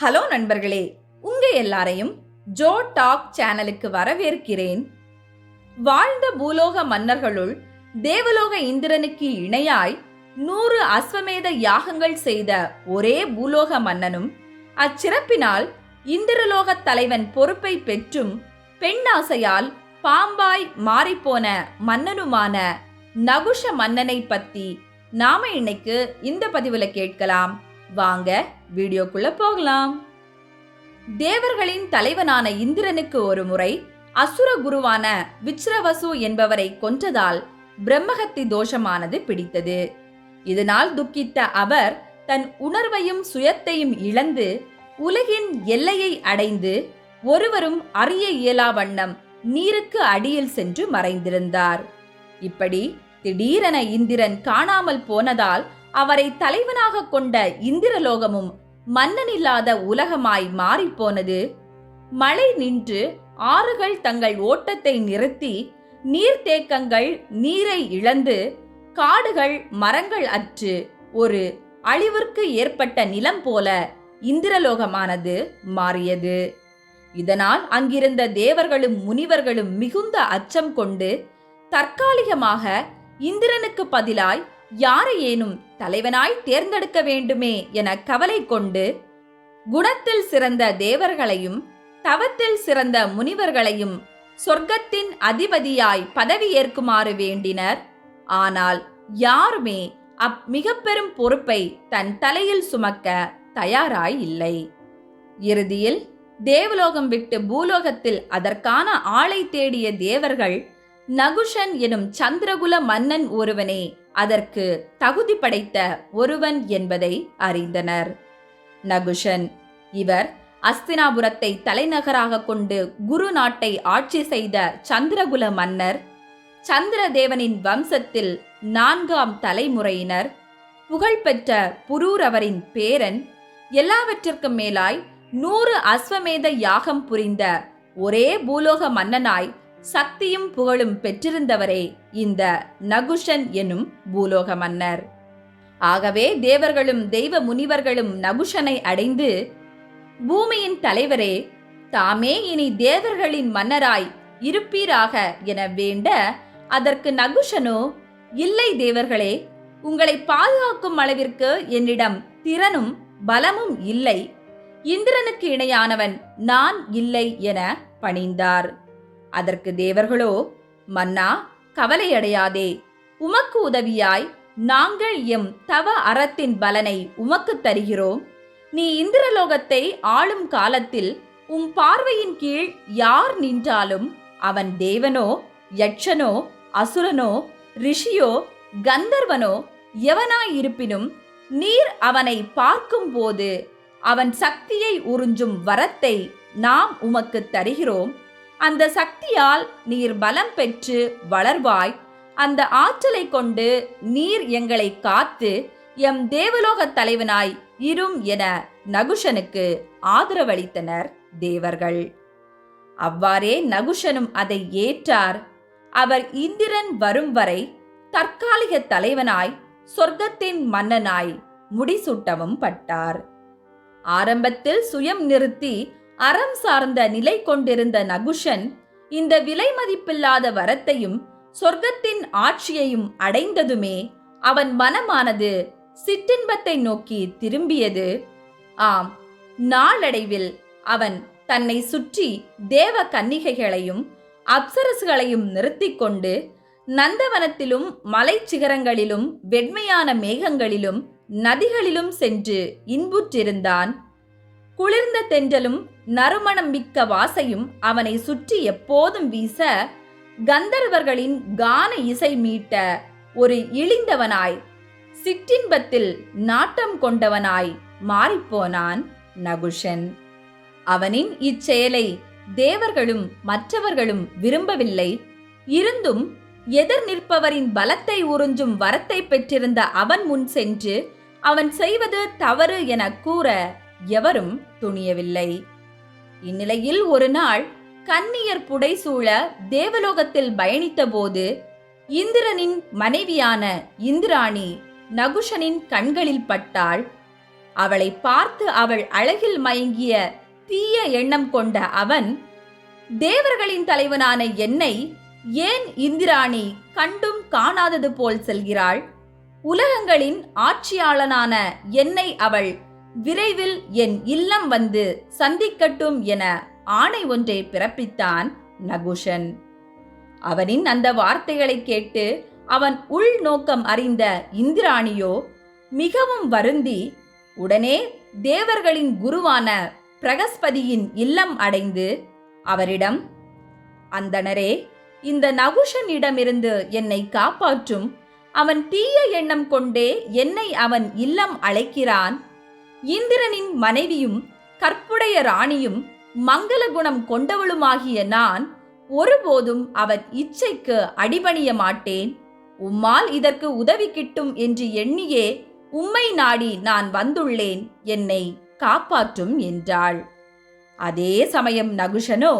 Hello நண்பர்களே உங்க எல்லாரையும் ஜோ டாக் சேனலுக்கு வரவேற்கிறேன். வாழ்ந்த பூலோக மன்னர்களுள் தேவலோக இந்திரனுக்கு இணையாய் நூறு அஸ்வமேத யாகங்கள் செய்த ஒரே பூலோக மன்னனும் அச்சிறப்பினால் இந்திரலோகத் தலைவன் பொறுப்பை பெற்றும் பெண்ணாசையால் பாம்பாய் மாறிப்போன மன்னனுமான நகுஷ மன்னனை பத்தி நாம இன்னைக்கு இந்த பதிவுல கேட்கலாம். வாங்க வீடியோக்குள்ள போகலாம். தேவர்களின் தலைவனான இந்திரனுக்கு ஒரு முறை அசுர குருவான விச்ரவசு என்பவரை கொன்றதால் பிரம்மஹத்தி தோஷமானது பிடித்தது. இதனால் துக்கித்த அவர் தன் உணர்வையும் சுயத்தையும் இழந்து உலகின் எல்லையை அடைந்து ஒருவரும் அறிய இயலா வண்ணம் நீருக்கு அடியில் சென்று மறைந்திருந்தார். இப்படி திடீரென இந்திரன் காணாமல் போனதால் அவரை தலைவனாக கொண்ட இந்திரலோகமும் மன்னனில்லாத உலகமாய் மாறிப்போனது. மழை நின்று ஆறுகள் தங்கள் ஓட்டத்தை நிறுத்தி நீர்த்தேக்கங்கள் நீரை இழந்து காடுகள் மரங்கள் அற்று ஒரு அழிவிற்கு ஏற்பட்ட நிலம் போல இந்திரலோகமானது மாறியது. இதனால் அங்கிருந்த தேவர்களும் முனிவர்களும் மிகுந்த அச்சம் கொண்டு தற்காலிகமாக இந்திரனுக்கு பதிலாய் யாரையேனும் தலைவனாய் தேர்ந்தெடுக்க வேண்டுமே என கவலை கொண்டு குணத்தில் சிறந்த தேவர்களையும் தவத்தில் சிறந்த முனிவர்களையும் சொர்க்கத்தின் அதிபதியாய் பதவி ஏற்குமாறு வேண்டினர். ஆனால் யாருமே அப் மிக பெரும் பொறுப்பை தன் தலையில் சுமக்க தயாராய் இல்லை. இறுதியில் தேவலோகம் விட்டு பூலோகத்தில் அதற்கான ஆளை தேடிய தேவர்கள் நகுஷன் எனும் சந்திரகுல மன்னன் ஒருவனே அதற்கு தகுதி படைத்த ஒருவன் என்பதை அறிந்தனர். நகுஷன் இவர் அஸ்தினாபுரத்தை தலைநகராக கொண்டு குரு நாட்டை ஆட்சி செய்த சந்திரகுல மன்னர் சந்திரதேவனின் வம்சத்தில் நான்காம் தலைமுறையினர் புகழ்பெற்ற புரூரவரின் பேரன் எல்லாவற்றிற்கும் மேலாய் நூறு அஸ்வமேத யாகம் புரிந்த ஒரே பூலோக மன்னனாய் சக்தியும் புகழும் பெற்றிருந்தவரே இந்த நகுஷன் எனும் பூலோக மன்னர். ஆகவே தேவர்களும் தெய்வ முனிவர்களும் நகுஷனை அடைந்து பூமியின் தலைவரே தாமே இனி தேவர்களின் மன்னராய் இருப்பீராக என வேண்ட அதற்கு நகுஷனோ இல்லை தேவர்களே உங்களை பாதுகாக்கும் அளவிற்கு என்னிடம் திறனும் பலமும் இல்லை. இந்திரனுக்கு இணையானவன் நான் இல்லை என பணிந்தார். அதற்கு தேவர்களோ மன்னா கவலையடையாதே. உமக்கு உதவியாய் நாங்கள் எம் தவ அறத்தின் பலனை உமக்கு தருகிறோம். நீ இந்திரலோகத்தை ஆளும் காலத்தில் உம் பார்வையின் கீழ் யார் நின்றாலும் அவன் தேவனோ யட்சனோ அசுரனோ ரிஷியோ கந்தர்வனோ எவனாயிருப்பினும் நீர் அவனை பார்க்கும்போது அவன் சக்தியை உறிஞ்சும் வரத்தை நாம் உமக்கு தருகிறோம். அந்த சக்தியால் நீர் பலம் பெற்று வளர்வாய். அந்த ஆற்றலை கொண்டு நீர் எங்களை காத்து எம் தேவலோக தலைவனாய் இரும் என நகுஷனுக்கு ஆதரவளித்தனர் தேவர்கள். அவ்வாறே நகுஷனும் அதை ஏற்றார். அவர் இந்திரன் வரும் வரை தற்காலிக தலைவனாய் சொர்க்கத்தின் மன்னனாய் முடிசூட்டவும் பட்டார். ஆரம்பத்தில் சுயம் நிறுத்தி அறம் சார்ந்த நிலை கொண்டிருந்த நகுஷன் இந்த விலை மதிப்பில்லாத வரத்தையும் சொர்க்கத்தின் ஆட்சியையும் அடைந்ததுமே அவன் மனமானது சிற்றின்பத்தை நோக்கி திரும்பியது. ஆம் நாளடைவில் அவன் தன்னை சுற்றி தேவ கன்னிகைகளையும் அப்சரசுகளையும் நிறுத்திக் கொண்டு நந்தவனத்திலும் மலைச்சிகரங்களிலும் வெண்மையான மேகங்களிலும் நதிகளிலும் சென்று இன்புற்றிருந்தான். குளிர்ந்த தென்றலும் நறுமணம் மிக்க வாசையும் அவனை சுற்றி எப்போதும் வீச கந்தர்வர்களின் கான இசை மீட்ட ஒரு இழிந்தவனாய் சிற்றின்பத்தில் நாட்டம் கொண்டவனாய் மாறிப்போனான் நகுஷன். அவனின் இச்செயலை தேவர்களும் மற்றவர்களும் விரும்பவில்லை. இருந்தும் எதிர் நிற்பவரின் பலத்தை உறிஞ்சும் வரத்தை பெற்றிருந்த அவன் முன் சென்று அவன் செய்வது தவறு என கூற எவரும் துணியவில்லை. இந்நிலையில் ஒரு நாள் கன்னியர் புடைசூழ தேவலோகத்தில் பயணித்தபோது இந்திரனின் மனைவியான இந்திராணி நகுஷனின் கண்களில் பட்டாள். அவளை பார்த்து அவள் அழகில் மயங்கிய தீய எண்ணம் கொண்ட அவன் தேவர்களின் தலைவனான என்னை ஏன் இந்திராணி கண்டும் காணாதது போல் செல்கிறாள்? உலகங்களின் ஆட்சியாளனான என்னை அவள் விரைவில் என் இல்லம் வந்து சந்திக்கட்டும் என ஆணை ஒன்றை பிறப்பித்தான் நகுஷன். அவனின் அந்த வார்த்தைகளை கேட்டு அவன் உள் நோக்கம் அறிந்த இந்திராணியோ மிகவும் வருந்தி உடனே தேவர்களின் குருவான பிரகஸ்பதியின் இல்லம் அடைந்து அவரிடம் அந்தணரே இந்த நகுஷனிடமிருந்து என்னை காப்பாற்றும். அவன் தீய எண்ணம் கொண்டே என்னை அவன் இல்லம் அழைக்கிறான். இந்திரனின் மனைவியும் கற்புடைய ராணியும் மங்கள குணம் கொண்டவளுமாகிய நான் ஒருபோதும் அவன் இச்சைக்கு அடிபணிய மாட்டேன். உம்மால் இதற்கு உதவி கிட்டும் என்று எண்ணியே உம்மை நாடி நான் வந்துள்ளேன் என்னை காப்பாற்றும் என்றாள். அதே சமயம் நகுஷனோ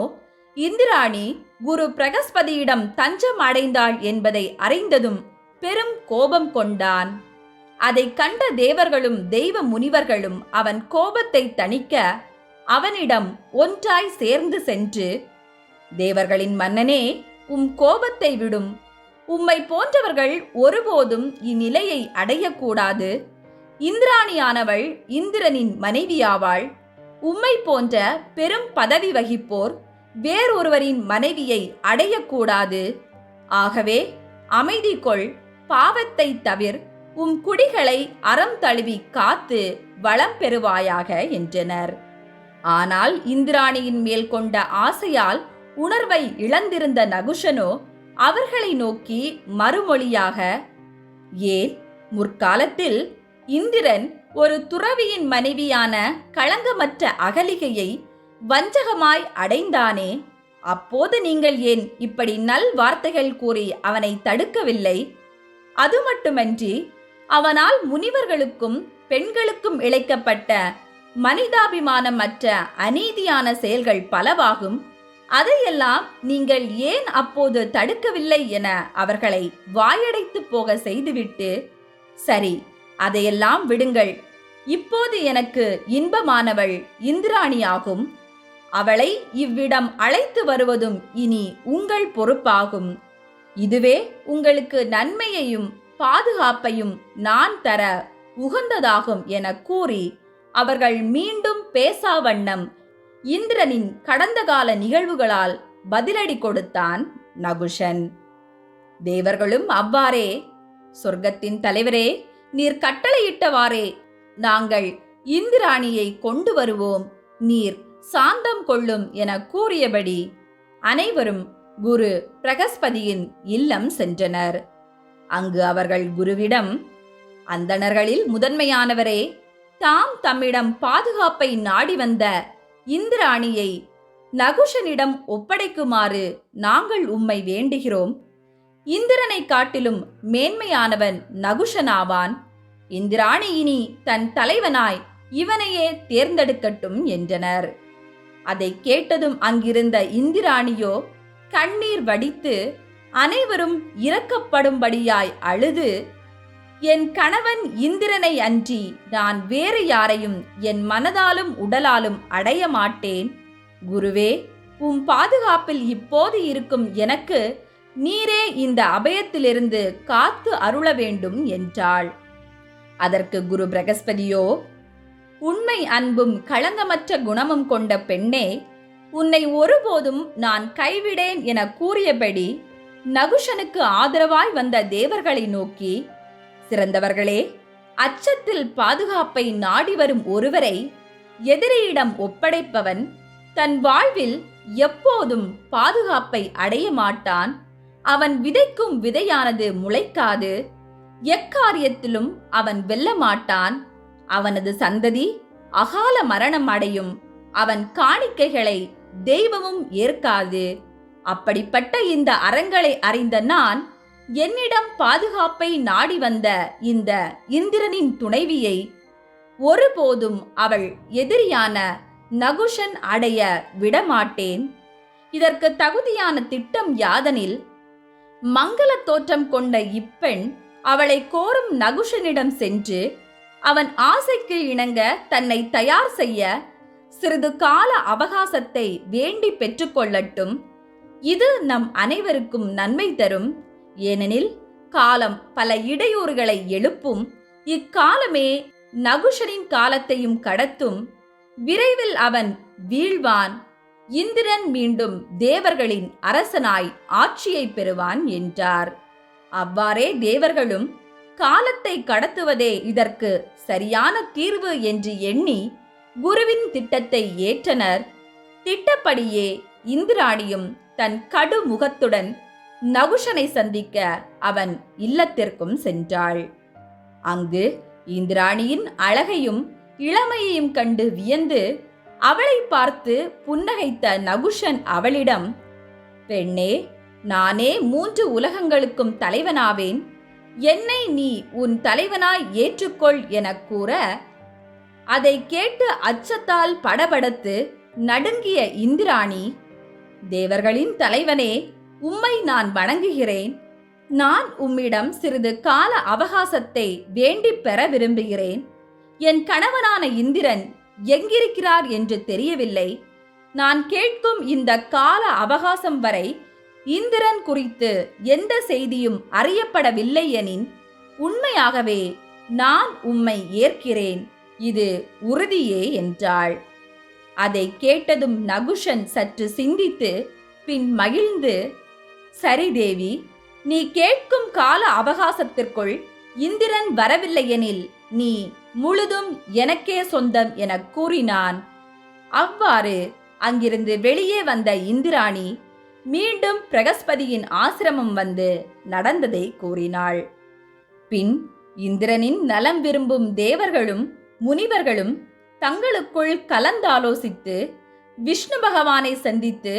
இந்திராணி குரு பிரகஸ்பதியிடம் தஞ்சம் அடைந்தாள் என்பதை அறிந்ததும் பெரும் கோபம் கொண்டான். அதைக் கண்ட தேவர்களும் தெய்வ முனிவர்களும் அவன் கோபத்தை தணிக்க அவனிடம் ஒன்றாய் சேர்ந்து சென்று தேவர்களின் மன்னனே உம் கோபத்தை விடும். உம்மை போன்றவர்கள் ஒருபோதும் இந்நிலையை அடையக்கூடாது. இந்திராணியானவள் இந்திரனின் மனைவியாவாள். உம்மை போன்ற பெரும் பதவி வகிப்போர் வேறொருவரின் மனைவியை அடையக்கூடாது. ஆகவே அமைதி கொள் பாவத்தை தவிர். உம் குடிகளை அறம் தழுவி காத்து வளம் பெறுவாயாக என்றனர். ஆனால் இந்திராணியின் மேல் கொண்ட ஆசையால் உணர்வை இழந்திருந்த நகுஷனோ அவர்களை நோக்கி மறுமொழியாக ஏன் முற்காலத்தில் இந்திரன் ஒரு துறவியின் மனைவியான களங்கமற்ற அகலிகையை வஞ்சகமாய் அடைந்தானே அப்போது நீங்கள் ஏன் இப்படி நல் வார்த்தைகள் கூறி அவனை தடுக்கவில்லை? அது மட்டுமன்றி அவனால் முனிவர்களுக்கும் பெண்களுக்கும் இழைக்கப்பட்ட மனிதாபிமானமற்ற அநீதியான செயல்கள் பலவாகும். அதையெல்லாம் நீங்கள் ஏன் அப்போது தடுக்கவில்லை என அவர்களை வாயடைத்து போக செய்துவிட்டு சரி அதையெல்லாம் விடுங்கள். இப்போது எனக்கு இன்பமானவள் இந்திராணியாகும். அவளை இவ்விடம் அழைத்து வருவதும் இனி உங்கள் பொறுப்பாகும். இதுவே உங்களுக்கு நன்மையையும் பாதுகாப்பையும் நான் தர உகந்ததாகும் என கூறி அவர்கள் மீண்டும் பேசா வண்ணம் இந்திரனின் கடந்த கால நிகழ்வுகளால் பதிலடி கொடுத்தான் நகுஷன். தேவர்களும் அவ்வாறே சொர்க்கத்தின் தலைவரே நீர் கட்டளையிட்டவாறே நாங்கள் இந்திராணியை கொண்டு வருவோம் நீர் சாந்தம் கொள்ளும் என கூறியபடி அனைவரும் குரு பிரகஸ்பதியின் இல்லம் சென்றனர். அங்கு அவர்கள் குருவிடம் அந்தணர்களில் முதன்மையானவரே தாம் தம்மிடம் பாதுகாப்பை நாடி வந்த இந்திராணியை நகுஷனிடம் ஒப்படைக்குமாறு நாங்கள் உம்மை வேண்டுகிறோம். இந்திரனை காட்டிலும் மேன்மையானவன் நகுஷனாவான். இந்திராணி இனி தன் தலைவனாய் இவனையே தேர்ந்தெடுக்கட்டும் என்றனர். அதை கேட்டதும் அங்கிருந்த இந்திராணியோ கண்ணீர் வடித்து அனைவரும் இரக்கப்படும்படியாய் அழுது என் கணவன் இந்திரனை அன்றி நான் வேறு யாரையும் என் மனதாலும் உடலாலும் அடைய மாட்டேன். குருவே உம் பாதுகாப்பில் இப்போது இருக்கும் எனக்கு நீரே இந்த அபயத்திலிருந்து காத்து அருள வேண்டும் என்றாள். அதற்கு குரு பிரகஸ்பதியோ உண்மை அன்பும் களங்கமற்ற குணமும் கொண்ட பெண்ணே உன்னை ஒருபோதும் நான் கைவிடேன் என கூறியபடி நகுஷனுக்கு ஆதரவாய் வந்த தேவர்களை நோக்கி சிறந்தவர்களே அச்சத்தில் பாதுகாப்பை நாடி வரும் ஒருவரை எதிரியிடம் ஒப்படைப்பவன் தன் வாழ்வில் எப்போதும் பாதுகாப்பை அடைய மாட்டான். அவன் விதைக்கும் விதையானது முளைக்காது. எக்காரியத்திலும் அவன் வெல்ல மாட்டான். அவனது சந்ததி அகால மரணம் அடையும். அவன் காணிக்கைகளை தெய்வமும் ஏற்காது. அப்படிப்பட்ட இந்த அறங்களை அறிந்த நான் என்னிடம் பாதுகாப்பை நாடி வந்த இந்த இந்திரனின் துணைவியை ஒருபோதும் அவள் எதிரியான நகுஷன் அடைய விடமாட்டேன். இதற்கு தகுதியான திட்டம் யாதனில் மங்கள தோற்றம் கொண்ட இப்பெண் அவளை கோரும் நகுஷனிடம் சென்று அவன் ஆசைக்கு இணங்க தன்னை தயார் செய்ய சிறிது கால அவகாசத்தை வேண்டி பெற்றுக்கொள்ளட்டும். இது நம் அனைவருக்கும் நன்மை தரும். ஏனெனில் காலம் பல இடையூறுகளை எழுப்பும். இக்காலமே நகுஷனின் காலத்தையும் கடத்தும். விரைவில் அவன் வீழ்வான். இந்திரன் மீண்டும் தேவர்களின் அரசனாய் ஆட்சியை பெறுவான் என்றார். அவ்வாறே தேவர்களும் காலத்தை கடத்துவதே இதற்கு சரியான தீர்வு என்று எண்ணி குருவின் திட்டத்தை ஏற்றனர். திட்டப்படியே இந்திராணியும் தன் கடு முகத்துடன் நகுஷனை சந்திக்க அவன் இல்லத்திற்கும் சென்றாள். அங்கு இந்திராணியின் அழகையும் இளமையையும் கண்டு வியந்து அவளை பார்த்து புன்னகைத்த நகுஷன் அவளிடம் பெண்ணே நானே மூன்று உலகங்களுக்கும் தலைவனாவேன். என்னை நீ உன் தலைவனாய் ஏற்றுக்கொள் எனக் கூற அதை கேட்டு அச்சத்தால் படபடத்து நடுங்கிய இந்திராணி தேவர்களின் தலைவனே உம்மை நான் வணங்குகிறேன். நான் உம்மிடம் சிறிது கால அவகாசத்தை வேண்டிப் பெற விரும்புகிறேன். என் கணவனான இந்திரன் எங்கிருக்கிறார் என்று தெரியவில்லை. நான் கேட்கும் இந்த கால அவகாசம் வரை இந்திரன் குறித்து எந்த செய்தியும் அறியப்படவில்லை எனின் உண்மையாகவே நான் உம்மை ஏற்கிறேன். இது உறுதியே என்றாள். அதை கேட்டதும் நகுஷன் சற்று சிந்தித்து பின் மகிழ்ந்து சரி தேவி நீ கேட்கும் கால அவகாசத்திற்குள் இந்திரன் வரவில்லையெனில் நீ முழுதும் எனக்கே சொந்தம் என கூறினான். அவ்வாறு அங்கிருந்து வெளியே வந்த இந்திராணி மீண்டும் பிரகஸ்பதியின் ஆசிரமம் வந்து நடந்ததை கூறினாள். பின் இந்திரனின் நலம் விரும்பும் தேவர்களும் முனிவர்களும் தங்களுக்குள் கலந்தாலோசித்து விஷ்ணு பகவானை சந்தித்து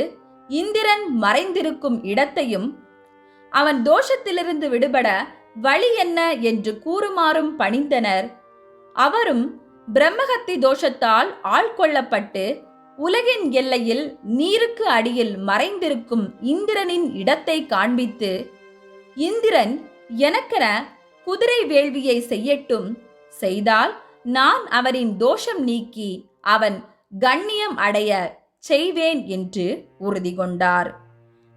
இந்திரன் மறைந்திருக்கும் இடத்தையும் அவன் தோஷத்திலிருந்து விடுபட வழி என்ன என்று கூறுமாறும் பணிந்தனர். அவரும் பிரம்மகத்தி தோஷத்தால் ஆள்கொள்ளப்பட்டு உலகின் எல்லையில் நீருக்கு அடியில் மறைந்திருக்கும் இந்திரனின் இடத்தை காண்பித்து இந்திரன் எனக்கென குதிரை வேள்வியை செய்யட்டும் செய்தால் நான் அவரின் தோஷம் நீக்கி அவன் கண்ணியம் அடைய செய்வேன் என்று உறுதி கொண்டார்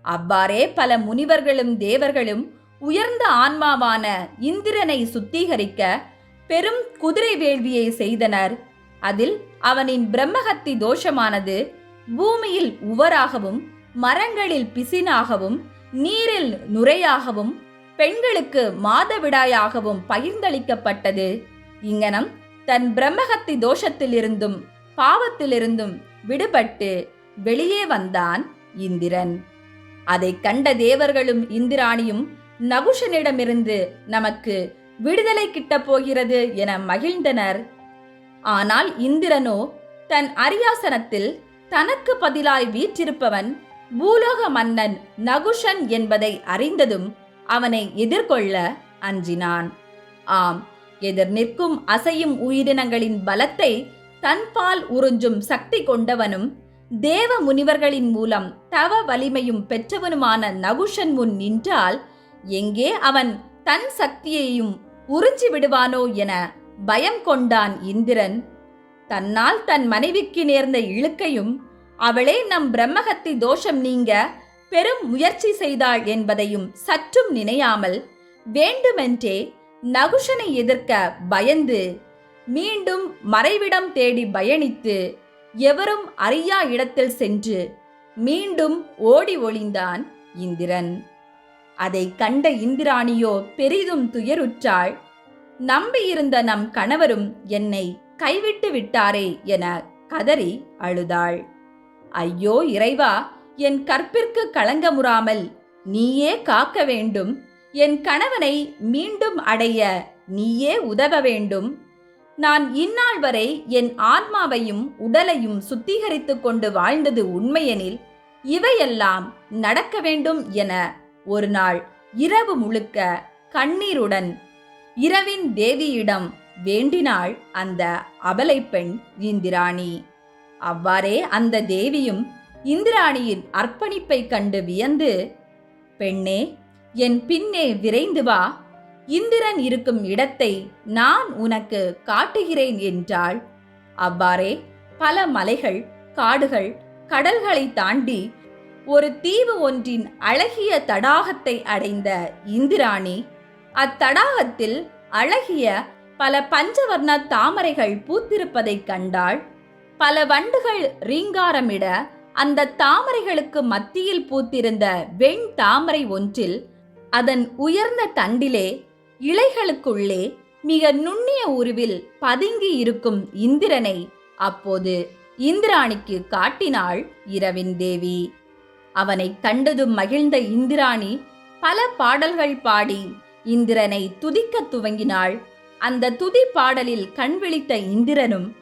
அவ்வாறே பல முனிவர்களும் தேவர்களும் உயர்ந்த ஆன்மாவான இந்திரனை சுத்திகரிக்க பெரும் குதிரை வேள்வியை செய்தனர். அதில் அவனின் பிரம்மஹத்தி தோஷமானது பூமியில் உவராகவும் மரங்களில் பிசினாகவும் நீரில் நுரையாகவும் பெண்களுக்கு மாதவிடாயாகவும் பகிர்ந்தளிக்கப்பட்டது. இங்கனம் தன் பிரம்மஹத்தி தோஷத்திலிருந்தும் பாவத்திலிருந்தும் விடுபட்டு வெளியே வந்தான் இந்திரன். அதை கண்ட தேவர்களும் இந்திராணியும் நகுஷனிடமிருந்து நமக்கு விடுதலை கிட்டப் போகிறது என மகிழ்ந்தனர். ஆனால் இந்திரனோ தன் அரியாசனத்தில் தனக்கு பதிலாய் வீற்றிருப்பவன் பூலோக மன்னன் நகுஷன் என்பதை அறிந்ததும் அவனை எதிர்கொள்ள அஞ்சினான். ஆம் எதிர் நிற்கும் அசையும் உயிரினங்களின் பலத்தை தன்பால் உறிஞ்சும் சக்தி கொண்டவனும் தேவ முனிவர்களின் மூலம் தவ வலிமையும் பெற்றவனுமான நகுஷன் முன் நின்றால் எங்கே அவன் தன் சக்தியையும் உறிஞ்சி விடுவானோ என பயம் கொண்டான் இந்திரன். தன்னால் தன் மனைவிக்கு நேர்ந்த இழுக்கையும் அவளே நம் பிரம்மகத்தி தோஷம் நீங்க பெரும் முயற்சி செய்தாள் என்பதையும் சற்றும் நினையாமல் வேண்டுமென்றே நகுஷனை எதிர்க்க பயந்து மீண்டும் மறைவிடம் தேடி பயணித்து எவரும் அறியா இடத்தில் சென்று மீண்டும் ஓடி ஒளிந்தான் இந்திரன். அதை கண்ட இந்திராணியோ பெரிதும் துயருற்றாள். நம்பியிருந்த நம் கணவரும் என்னை கைவிட்டு விட்டாரே என கதறி அழுதாள். ஐயோ இறைவா என் கற்பிற்கு களங்கமுறாமல் நீயே காக்க வேண்டும். என் கணவனை மீண்டும் அடைய நீயே உதவ வேண்டும். நான் இந்நாள் வரை என் ஆன்மாவையும் உடலையும் சுத்திகரித்து கொண்டு வாழ்ந்தது உண்மையெனில் இவையெல்லாம் நடக்க வேண்டும் என ஒரு நாள் இரவு முழுக்க கண்ணீருடன் இரவின் தேவியிடம் வேண்டினாள் அந்த அபலை பெண் இந்திராணி. அவ்வாறே அந்த தேவியும் இந்திராணியின் அர்ப்பணிப்பை கண்டு வியந்து பெண்ணே என் பின்னே விரைந்து வா. இந்திரன் இருக்கும் இடத்தை நான் உனக்கு காட்டுகிறேன் என்றாள். அவ்வாறே பல மலைகள் காடுகள் கடல்களை தாண்டி ஒரு தீவு ஒன்றின் அழகிய தடாகத்தை அடைந்த இந்திராணி அத்தடாகத்தில் அழகிய பல பஞ்சவர்ண தாமரைகள் பூத்திருப்பதைக் கண்டாள். பல வண்டுகள் ரீங்காரமிட அந்த தாமரைகளுக்கு மத்தியில் பூத்திருந்த வெண் தாமரை ஒன்றில் அதன் உயர்ந்த தண்டிலே இலைகளுக்குள்ளே மிக நுண்ணிய உருவில் பதுங்கி இருக்கும் இந்திரனை அப்போது இந்திராணிக்கு காட்டினாள் இரவின் தேவி. அவனை கண்டதும் மகிழ்ந்த இந்திராணி பல பாடல்கள் பாடி இந்திரனை துதிக்கத் துவங்கினாள். அந்த துதி பாடலில் கண் விழித்த இந்திரனும்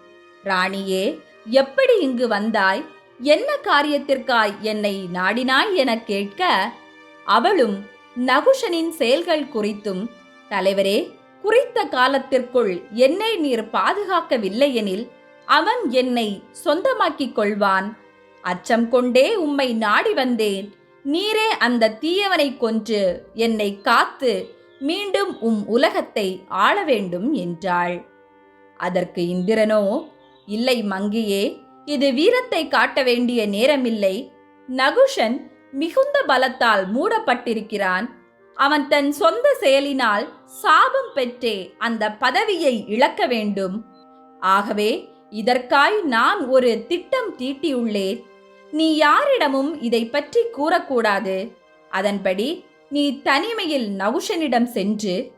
ராணியே எப்படி இங்கு வந்தாய்? என்ன காரியத்திற்காய் என்னை நாடினாய் எனக் கேட்க? அவளும் நகுஷனின் செயல்கள் குறித்தும் தலைவரே குறித்த காலத்திற்குள் என்னை நீர் பாதுகாக்கவில்லையெனில் அவன் என்னை சொந்தமாக்கிக் கொள்வான். அச்சம் கொண்டே உம்மை நாடி வந்தேன். நீரே அந்த தீயவனை கொன்று என்னை காத்து மீண்டும் உம் உலகத்தை ஆள வேண்டும் என்றாள். அதற்கு இந்திரனோ இல்லை மங்கியே இது வீரத்தை காட்ட வேண்டிய நேரமில்லை. நகுஷன் மிகுந்த பலத்தால் மூடப்பட்டிருக்கிறான். அவன் தன் சொந்த செயலினால் சாபம் பெற்றே அந்த பதவியை இழக்க வேண்டும். ஆகவே இதற்காய் நான் ஒரு திட்டம் தீட்டியுள்ளேன். நீ யாரிடமும் இதை பற்றி கூறக்கூடாது. அதன்படி நீ தனிமையில் நவுஷனிடம் சென்று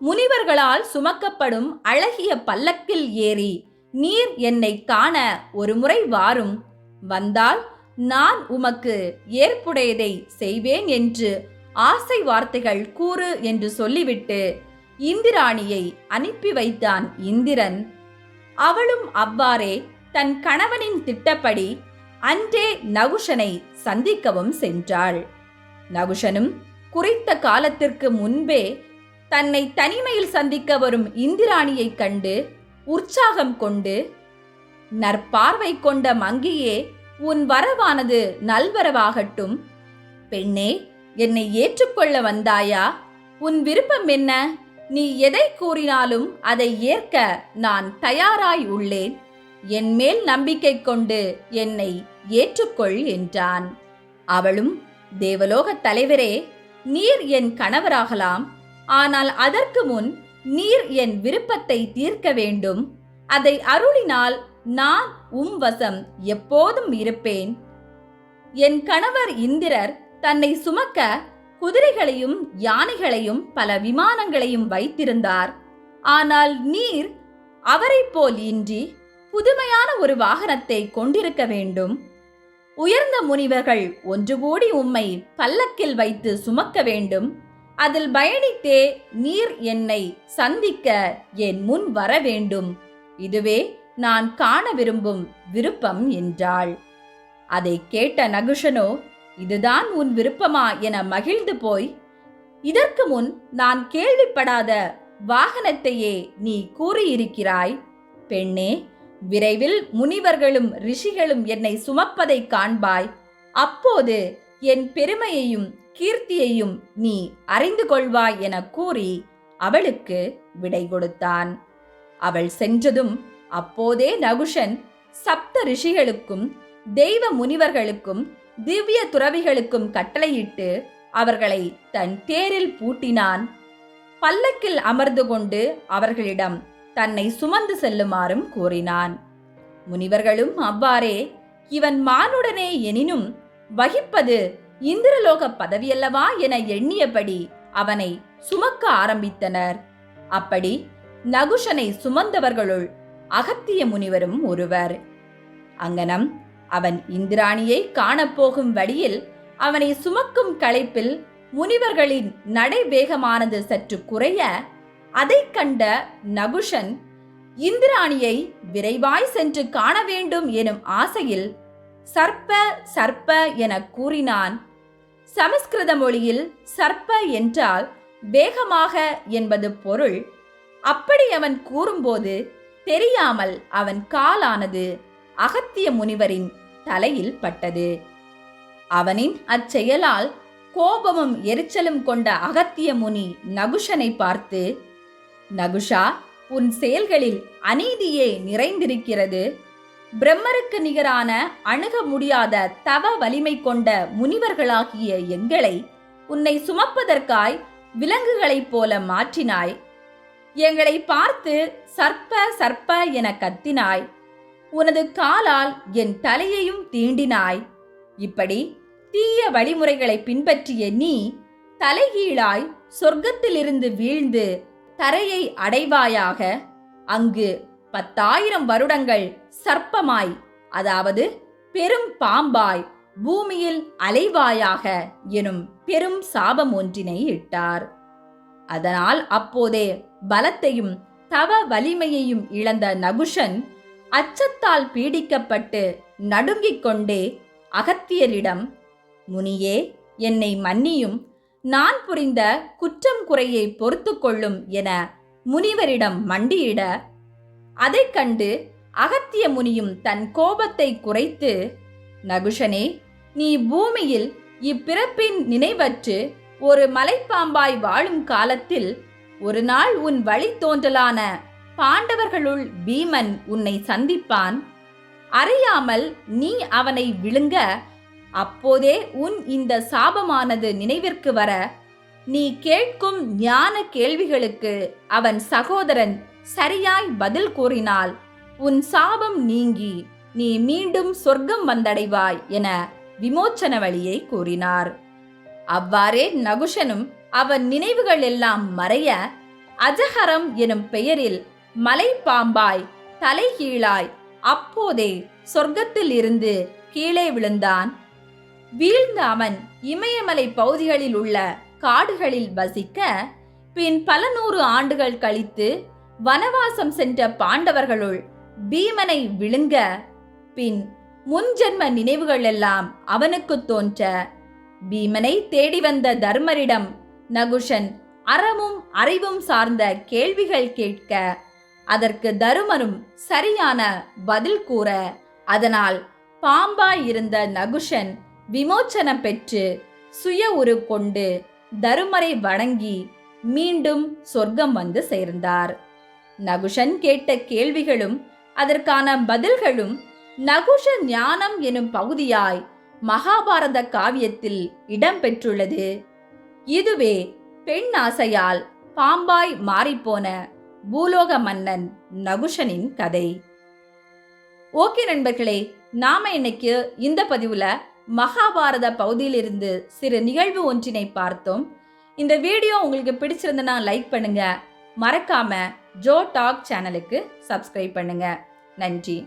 முனிவர்களால் சுமக்கப்படும் அழகிய பல்லக்கில் ஏறி நீர் என்னை காண ஒரு முறை வாரும். வந்தால் நான் உமக்கு ஏற்புடையதை செய்வேன் என்று ஆசை வார்த்தைகள் கூறு என்று சொல்லிவிட்டு இந்திராணியை அனுப்பி வைத்தான் இந்திரன். அவளும் அவ்வாறே தன் கணவனின் திட்டப்படி அன்றே நகுஷனை சந்திக்கவும் சென்றாள். நகுஷனும் குறித்த காலத்திற்கு முன்பே தன்னை தனிமையில் சந்திக்க வரும் இந்திராணியைக் கண்டு உற்சாகம் கொண்டு நற்பார்வை கொண்ட மங்கியே உன் வரவானது நல்வரவாகட்டும். பெண்ணே என்னை ஏற்றுக்கொள்ள வந்தாயா? உன் விருப்பம் என்ன? நீ எதை கூறினாலும் அதை ஏற்க நான் தயாராய் உள்ளேன். என் மேல் நம்பிக்கை கொண்டு என்னை ஏற்றுக்கொள் என்றான். அவளும் தேவலோகத் தலைவரே நீர் என் கணவராகலாம். ஆனால் அதற்கு முன் நீர் என் விருப்பத்தை தீர்க்க வேண்டும். அதை அருளினால் நான் உம் வசம் எப்போதும் இருப்பேன். என் கணவர் இந்திரர் தன்னை சுமக்க குதிரைகளையும் யானைகளையும் பல விமானங்களையும் வைத்திருந்தார். ஆனால் நீர் அவரைப் போல் இன்றி புதுமையான ஒரு வாகனத்தை கொண்டிருக்க வேண்டும். உயர்ந்த முனிவர்கள் ஒன்று கூடி உம்மை பல்லக்கில் வைத்து சுமக்க வேண்டும். அதில் பயணித்தே நீர் என்னை சந்திக்க என் முன் வர வேண்டும். இதுவே நான் காண விரும்பும் விருப்பம் என்றாள். அதை கேட்ட நகுஷனோ இதுதான் உன் விருப்பமா என மகிழ்ந்து போய் இதற்கு முன் நான் கேள்விப்படாத வாகனத்தையே நீ கூறியிருக்கிறாய். பெண்ணே விரைவில் முனிவர்களும் ரிஷிகளும் என்னை சுமப்பதை காண்பாய். அப்போது என் பெருமையையும் கீர்த்தியையும் நீ அறிந்து கொள்வாய் என கூறி அவளுக்கு விடை கொடுத்தான். அவள் சென்றதும் அப்போதே நகுஷன் சப்த ரிஷிகளுக்கும் தெய்வ முனிவர்களுக்கும் திவ்ய துறவிகளுக்கும் கட்டளையிட்டு அவர்களை தன் தேரில் பூட்டினான். பல்லக்கில் அமர்ந்து கொண்டு அவர்களிடம் தன்னை சுமந்து செல்லுமாறும் கூறினான். முனிவர்களும் அவ்வாறே இவன் மானுடனே எனினும் வகிப்பது இந்திரலோக பதவியல்லவா? என எண்ணியபடி அவனை சுமக்க ஆரம்பித்தனர். அப்படி நகுஷனை சுமந்தவர்களுள் அகத்திய முனிவரும் ஒருவர். அங்கனம் அவன் இந்திராணியை காணப்போகும் வழியில் அவனை சுமக்கும் களைப்பில் முனிவர்களின் நடை வேகமானது சற்று குறைய அதைக் கண்ட நகுஷன் இந்திராணியை விரைவாய் சென்று காண வேண்டும் எனும் ஆசையில் சர்ப்ப சர்ப்ப என கூறினான். சமஸ்கிருத மொழியில் சர்ப்ப என்றால் வேகமாக என்பது பொருள். அப்படி அவன் கூறும்போது தெரியாமல் அவன் காலானது அகத்திய முனிவரின் தலையில் பட்டது. அவனின் அச்செயலால் கோபமும் எரிச்சலும் கொண்ட அகத்திய முனி நகுஷனை பார்த்து நகுஷா உன் செயல்களில் அநீதியே நிறைந்திருக்கிறது. பிரம்மருக்கு நிகரான அணுக முடியாத தவ வலிமை கொண்ட முனிவர்களாகிய எங்களை உன்னை சுமப்பதற்காய் விலங்குகளைப் போல மாற்றினாய். எங்களை பார்த்து சர்ப்ப சர்ப்ப என கத்தினாய். உனது காலால் என் தலையையும் தீண்டினாய். இப்படி தீய வழிமுறைகளை பின்பற்றிய நீ தலைகீழாய் சொர்க்கத்திலிருந்து வீழ்ந்து தரையை அடைவாயாக அங்கு பத்தாயிரம் வருடங்கள் சர்ப்பமாய் அதாவது பெரும் பாம்பாய் பூமியில் அலைவாயாக எனும் பெரும் சாபம் ஒன்றினை இட்டார். அதனால் அப்போதே பலத்தையும் தவ வலிமையையும் இழந்த நகுஷன் அச்சத்தால் பீடிக்கப்பட்டு நடுங்கிக் கொண்டே அகத்தியரிடம் முனியே என்னை மன்னியும். நான் புரிந்த குற்றம் குறையை பொறுத்து கொள்ளும் என முனிவரிடம் மண்டியிட அதைக் கண்டு அகத்திய முனியும் தன் கோபத்தை குறைத்து நகுஷனே நீ பூமியில் இப்பிறப்பின் நினைவற்று ஒரு மலைப்பாம்பாய் வாழும் காலத்தில் ஒரு நாள் உன் வழித்தோன்றலான பாண்டவர்களுள் பீமன் உன்னை சந்திப்பான். அறியாமல் நீ அவனை விழுங்க. அப்போதே உன் இந்த சாபமானது நினைவிற்கு வர. நீ கேட்கும் ஞான கேள்விகளுக்கு அவன் சகோதரன் சரியாய் பதில் கூறினால் உன் சாபம் நீங்கி நீ மீண்டும் சொர்க்கம் வந்தடைவாய் என விமோச்சன வழியை கூறினார். அவ்வாறே நகுஷனும் அவன் நினைவுகள் எல்லாம் மறைய அஜஹரம் எனும் பெயரில் மலை பாம்பாய் தலைகீழாய் அப்போதே சொர்க்கத்தில் இருந்து கீழே விழுந்தான். வீழ்ந்த அவன் இமயமலை பகுதிகளில் உள்ள காடுகளில் வசிக்க பின் பல நூறு ஆண்டுகள் கழித்து வனவாசம் சென்ற பாண்டவர்களுள் பீமனை விழுங்க பின் முன்ஜென்ம நினைவுகள் எல்லாம் அவனுக்கு தோன்ற பீமனை தேடி வந்த தர்மரிடம் நகுஷன் அறமும் அறிவும் சார்ந்த கேள்விகள் கேட்க அதற்கு தருமரும் சரியான பதில் கூற அதனால் பாம்பாய் இருந்த நகுஷன் விமோச்சனம் பெற்று சுய உரு கொண்டு தருமரை வணங்கி மீண்டும் சொர்க்கம் வந்து சேர்ந்தார். நகுஷன் கேட்ட கேள்விகளும் அதற்கான பதில்களும் நகுஷ ஞானம் எனும் பகுதியாய் மகாபாரத காவியத்தில் இடம்பெற்றுள்ளது இதுவே பெண் ஆசையால் பாம்பாய் மாறிப்போன பூலோக மன்னன் நகுஷனின் கதை. ஓகே நண்பர்களே நாம இன்னைக்கு இந்த பதிவுல மகாபாரத பகுதியிலிருந்து சிறு நிகழ்வு ஒன்றினை பார்த்தோம். இந்த வீடியோ உங்களுக்கு பிடிச்சிருந்தனா லைக் பண்ணுங்க. மறக்காம ஜோ டாக் சேனலுக்கு சப்ஸ்கிரைப் பண்ணுங்க. நன்றி.